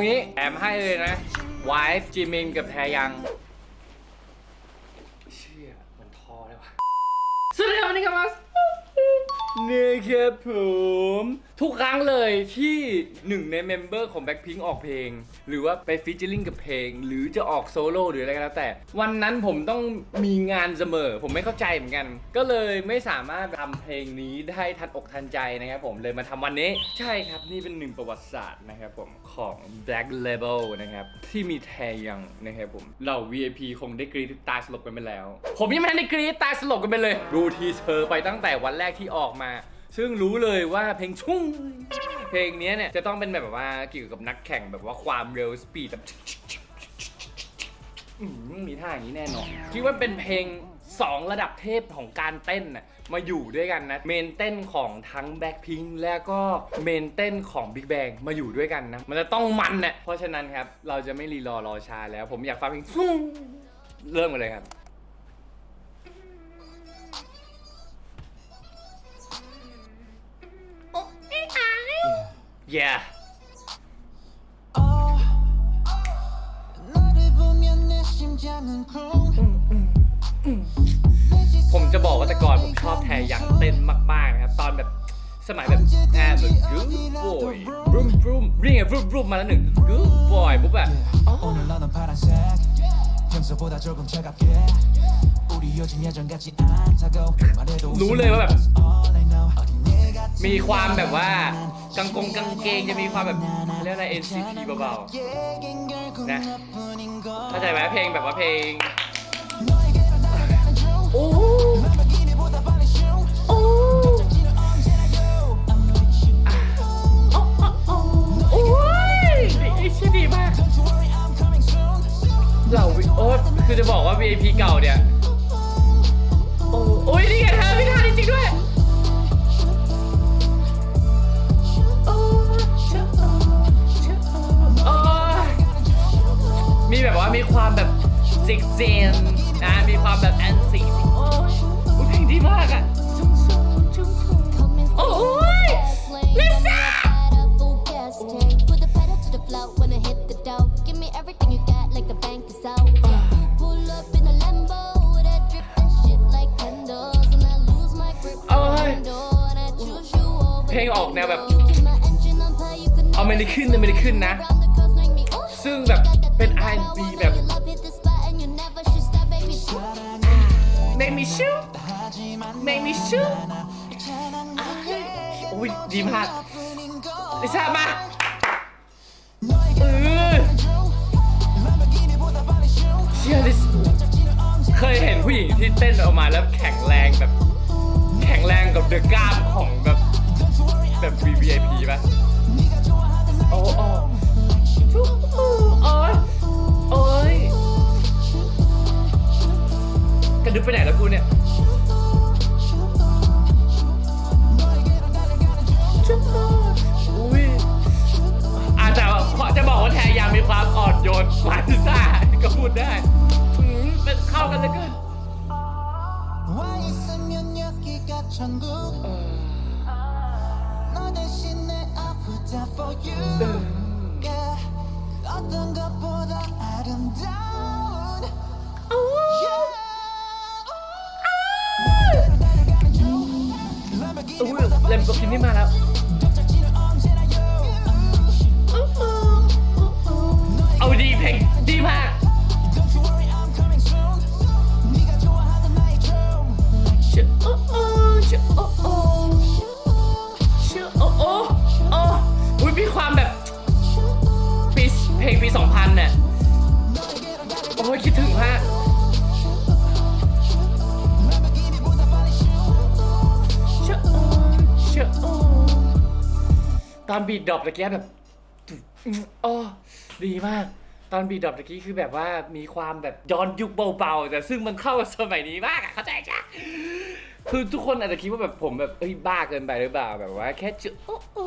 งี้แถมให้เลยนะไวฟ์จิมินกับแทยังเชื่อมันทอเลยวะสวัสดีครับวันนี้ครับมานะครับผมทุกครั้งเลยที่หนึ่งในเมมเบอร์ของ Blackpink ออกเพลง หรือว่าไปฟีเจอร์ลิงกับเพลง หรือจะออกโซโล่หรืออะไรก็แล้วแต่ วันนั้นผมต้องมีงานเสมอ ผมไม่เข้าใจเหมือนกัน ก็เลยไม่สามารถทำเพลงนี้ได้ทันอกทันใจนะครับผมเลยมาทำวันนี้ ใช่ครับนี่เป็นหนึ่งประวัติศาสตร์นะครับผมของ Black Label นะครับ ที่มีแทยังนะครับผมเหล่า VIP คงได้กรีดตายสลบกันไปแล้ว ผมยังไม่ทันได้กรีดตายสลบกันไปเลย ดูทีเซอร์ไปตั้งแต่วันแรกที่ออกมา ซึ่งรู้เลยว่าเพลงชุ่งเพลงนี้เนี่ยจะต้องเป็นแบบว่าเกี่ยวกับนักแข่งแบบว่าความเร็วสปีดแบบมีท่าอย่างนี้แน่นอนคิดว่าเป็นเพลง2ระดับเทพของการเต้นน่ะมาอยู่ด้วยกันนะ เมนเต้นของทั้งแบ็คพิงแล้วก็เมนเต้นของ Big Bang มาอยู่ด้วยกันนะ มันจะต้องมันน่ะเพราะฉะนั้นครับ เราจะไม่รีรอรอช้าแล้ว ผมอยากฟังเพลงฟุ้งเริ่มกันเลยครับ yeah ผมจะบอกว่าแต่ก่อนผมชอบแทยังเต้นมาก ๆ นะครับ ตอนแบบสมัยแบบแอบแบบ good boy room room เรียกไง room room มาแล้วหนึ่ง good boy ปุ๊บแบบรู้เลยว่าแบบ มีความแบบว่า กังกงกังเกงจะมีความแบบเรียกอะไร NCT เบาๆนะเข้าใจไหมเพลงแบบว่าเพลงโอ้ เซนนะมีความแบบแอนซีโอ้ยอุ๊ยเพลงดีมากอะโอ้ยลิซ่า Put the pedal to the floor when I hit the dough. Give me everything you got, like the bank is out. Pull up in a Lambo with that drip and shit like candles, and I lose my grip on the Oh. handle, and I choose you over เพลงออกแนวแบบ You keep my engine on play, you could เอา never ไม่ได้ขึ้นนะไม่ได้ขึ้นนะ Around the coast, make me ooh. ซึ่งแบบเป็น R&B แบบ me shoot make me shoot โอ้ยดีมากลิซ่ามาเชียร์ลิเคยเห็นผู้หญิงที่เต้นออกมาแล้วแข็งแรงแบบ แข็งแรงกับเดือกล้ามของแบบแบบ VVIP ป่ะโอ้โอ้ กระดึบไปไหนแล้วกูเนี่ยอ้ยอาจจะจะบอกว่าแทยามีความอ่อนโยนกว่าพิซซ่าก็พูดได้อืมเนเข้ากันเลยกินเออ del cinema, la, ตอนบีดดรอปตะกี้แบบอ๋อดีมาก ตอนบีดดรอปตะกี้คือแบบว่ามีความแบบย้อนยุคเบาๆ แต่ซึ่งมันเข้ากับสมัยนี้มากอะเข้าใจจ้ะคือทุกคนอาจจะคิดว่าแบบผมแบบเฮ้ยบ้าเกินไปหรือเปล่าแบบว่าแค่เจอโอ้โอ้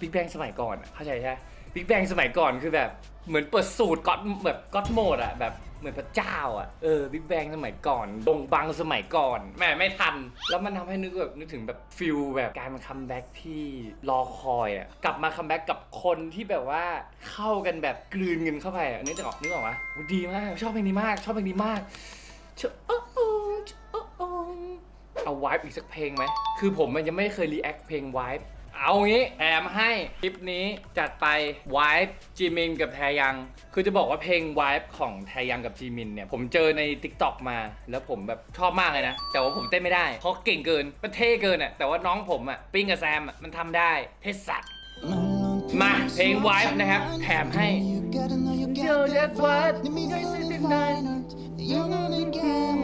บิ๊กแบงสมัยก่อนอะเข้าใจใช่ไหม บิ๊กแบงสมัยก่อนคือแบบเหมือนเปิดสูตรก็อดแบบก็อดโหมดอะแบบเหมือนพระเจ้าอะเออบิ๊กแบงสมัยก่อนดงบังสมัยก่อนแม่ไม่ทัน แล้วมันทำให้นึกแบบนึกถึงแบบฟิลแบบการคัมแบ็กที่รอคอยอะกลับมาคัมแบ็กกับคนที่แบบว่าเข้ากันแบบกลืนกันเข้าไปอะนึกออกนึกออกวะดีมาก ชอบเพลงนี้มาก ชอบเพลงนี้มากชอบเอาวายอีกสักเพลงไหม คือผมมันยังไม่เคยรีแอคเพลงวาย เอางี้แอมให้คลิปนี้จัดไปวายจีมินกับแทยัง คือจะบอกว่าเพลงวายของแทยังกับจีมินเนี่ย ผมเจอใน t ิ k t o k มา แล้วผมแบบชอบมากเลยนะ แต่ว่าผมเต้นไม่ได้เพราะเก่งเกินมันเท่เกินอะแต่ว่าน้องผมอะปิ้งกับแซมอะมันทำได้เทสัตว์มาเพลงวายนะครับ แถมให้ Yo, that's what You know again.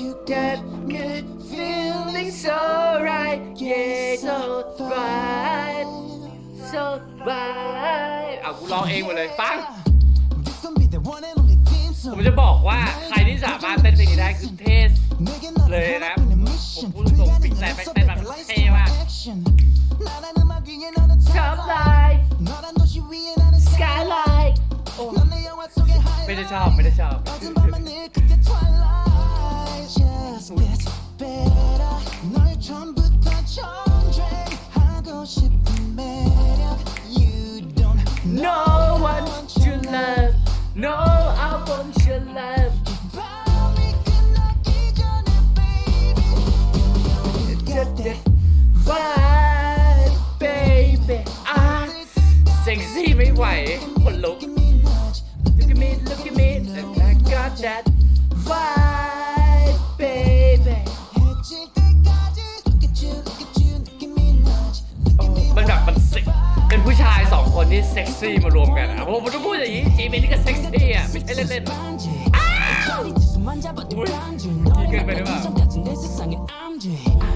You Get so right เอากูร้องเองหมดเลยฟัง This gon' be the one and only theme ผม song. จะบอกว่าใครที่สามารถเต้นเพลงนี้ได้คือเทสเลยนะผมพูดตรงๆปิ๊กแซมแม่งเต้นแบบเท่มาก Top line Skyline ไม่ได้ชอบไม่ได้ชอบ I'm much.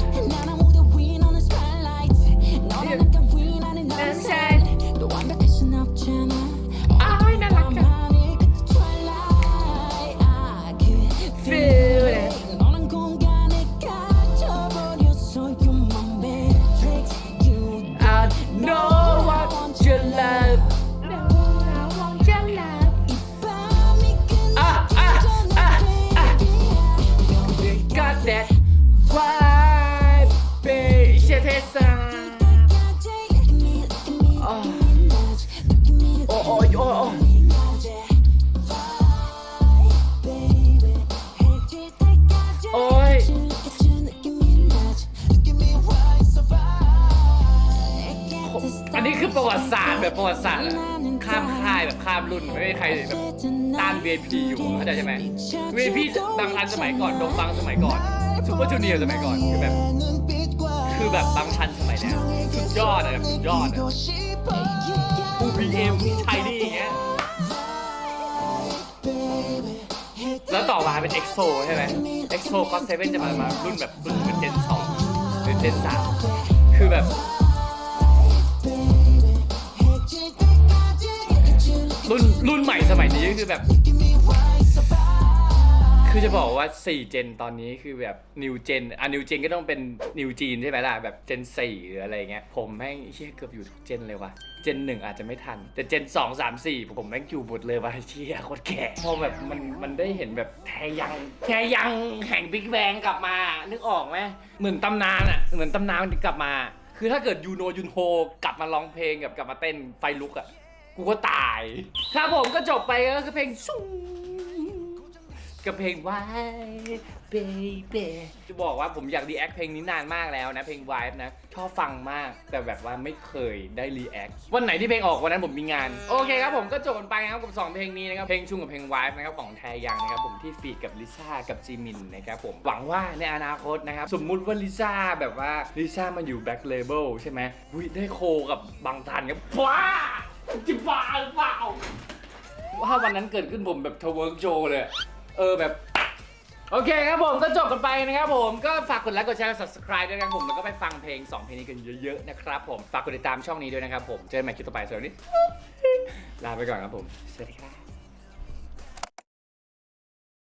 ามรุ่นไม่มีใครแบบต้าน VIP อยู่เข้าใจใช่ไหม VIP บางทันสมัยก่อนดงบังสมัยก่อนซูเปอร์จูเนียร์สมัยก่อนคือแบบ คือแบบบางทันสมัยเนี้ยสุดยอดอะแบบสุดยอดอะผู้ PM ชายนี่อย่างเงี้ยแล้วต่อมาเป็น EXO ใช่ไหม EXO ก็เซเว่นจะมามารุ่นแบบรุ่นเหมือนเจนสองหรือเจนสามคือแบบ รุ่นรุ่นใหม่สมัยนี้ก็คือแบบ คือจะบอกว่า4เจนตอนนี้คือแบบนิวเจนอะนิวเจนก็ต้องเป็นนิวจีนใช่ไหมล่ะแบบเจน4หรืออะไรเงี้ยผมแม่งเชี่ยเกือบอยู่ทุกเจนเลยว่ะเจน1อาจจะไม่ทัน แต่เจน2 3 4ผมแม่งอยู่หมดเลยว่ะเชี่ยโคตรแก่พอแบบมันมันได้เห็นแบบแทยังแทยังแห่งบิ๊กแบงกลับมา นึกออกไหมเหมือนตำนานอะเหมือนตำนานมันกลับมา คือถ้าเกิดยูโนยุนโฮกลับมาร้องเพลงกับกลับมาเต้นไฟลุกอะ กูก็ตาย ครับผมก็จบไปก็คือเพลงซูกับเพลง Why Baby จะบอกว่าผมอยากรีแอคเพลงนี้นานมากแล้วนะ เพลง Vibe นะ ชอบฟังมากแต่แบบว่าไม่เคยได้รีแอควันไหนที่เพลงออกวันนั้นผมมีงาน โอเคครับผมก็จบกันไปนะครับกับ 2 เพลงนี้นะครับ เพลงชุ่งกับเพลง Vibe นะครับของแทยังนะครับผมที่ฟีดกับลิซ่ากับจิมินนะครับผมหวังว่าในอนาคตนะครับสมมุติว่าลิซ่าแบบว่าลิซ่ามาอยู่แบ็คเลเบลใช่ไหมอุ๊ยได้โคกับบางทันครับว้า จิบ้าหรือเปล่าว่าวันนั้นเกิดขึ้นผมแบบทเวิร์กโจเลย เออแบบ โอเคครับผมก็จบกันไปนะครับผมก็ฝากกดไลค์กดแชร์กด subscribe ด้วยนะครับผม แล้วก็ไปฟังเพลง 2 เพลงนี้กันเยอะๆนะครับผม ฝากกดติดตามช่องนี้ด้วยนะครับผม เจอกันใหม่คลิปต่อไปสวันนี้ลาไปก่อนครับผม สวัสดีครับ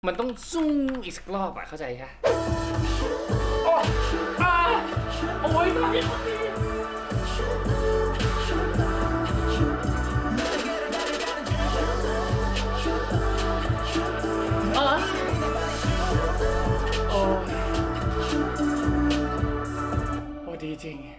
มันต้องสู้อีกสักรอบอะเข้าใจค่ะโอ้อ่าย ริง